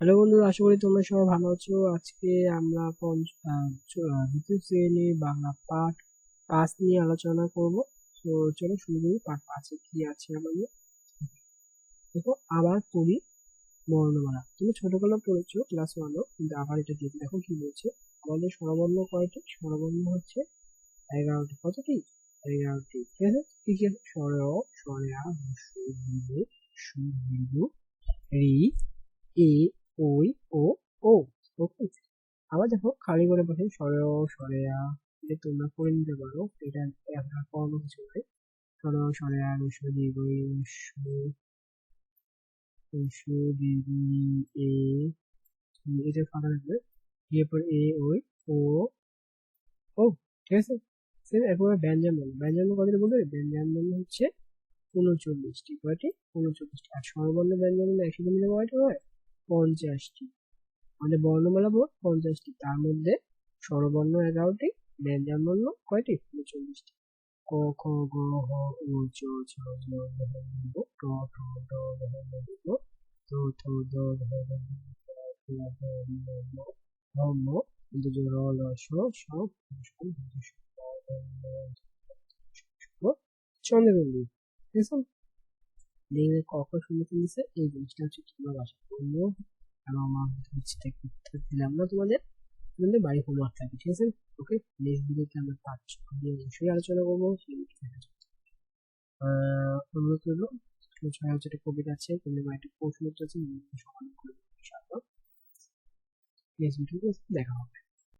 Hello বন্ধুরা আশা করি তোমরা সবাই ভালো আছো আজকে আমরা দ্বিতীয় শ্রেণি বাংলা পাঠ পাঁচ নিয়ে আলোচনা করব তো চলো শুরু করি পাঠ পাঁচে কি আছে আমাদের দেখো আবার পড়ি বর্ণমালা তুমি ছোটবেলা পড়েছো ক্লাস ওয়ানও কিন্তু আবার এটা দিয়ে দেখো কি বলছে আমাদের স্বরবর্ণ কয়টি স্বরবর্ণ হচ্ছে এগারোটি কতটি এগারোটি ঠিক আছে কি কি স্বর স্বরে এ ওই ও ও ওকে আবার দেখো, খালি করে বসে সরে ও সরে আ এটা তোমরা করে নিতে পারো, এটা আপনার কর্ম কিছু নয়। সরে ও সরে আ রসু দীর্ঘ সু রসু দীর্ঘ এ এটা ফাঁকা থাকবে এরপর এ, ওই, ও ও, ঠিক আছে? সেম এরপরে ব্যঞ্জন বর্ণ ব্যঞ্জন বর্ণ কতটা বলবে ব্যঞ্জন বর্ণ হচ্ছে উনচল্লিশটি। কয়টি? উনচল্লিশটি। আর স্বরবর্ণ ব্যঞ্জন বর্ণ একসাথে মিলে কয়টি হয়? পঞ্চাশটি মানে বর্ণমালা মোট পঞ্চাশটি তার মধ্যে স্বরবর্ণ এগারোটি ব্যঞ্জন বর্ণ কয়টি উনচল্লিশটি ক খ গ ঘ উ চ ছ জ ট ঠ ড ঢ ঢ ঢ ত থ দ ধ ধ স স হ ম ম হ ম জ র ল স স চন্দ্রবিন্দু দেখবে ক, খ শূন্য দিচ্ছে এই জিনিসটা হচ্ছে তোমরা বাসা করব আমার দিলাম না তোমাদের তোমাদের বাড়ি হোমওয়ার্ক থাকে ঠিক আছে? ওকে নেক্সট ভিডিওতে আমরা পাঁচ অবশ্যই আলোচনা করব অনুরোধ করব ছয় হাজার কবিতা আছে, তোমাদের বাড়িতে প্রশ্ন আছে সমাধান করে ইনশাআল্লাহ নেক্সট ভিডিওতে দেখা হবে।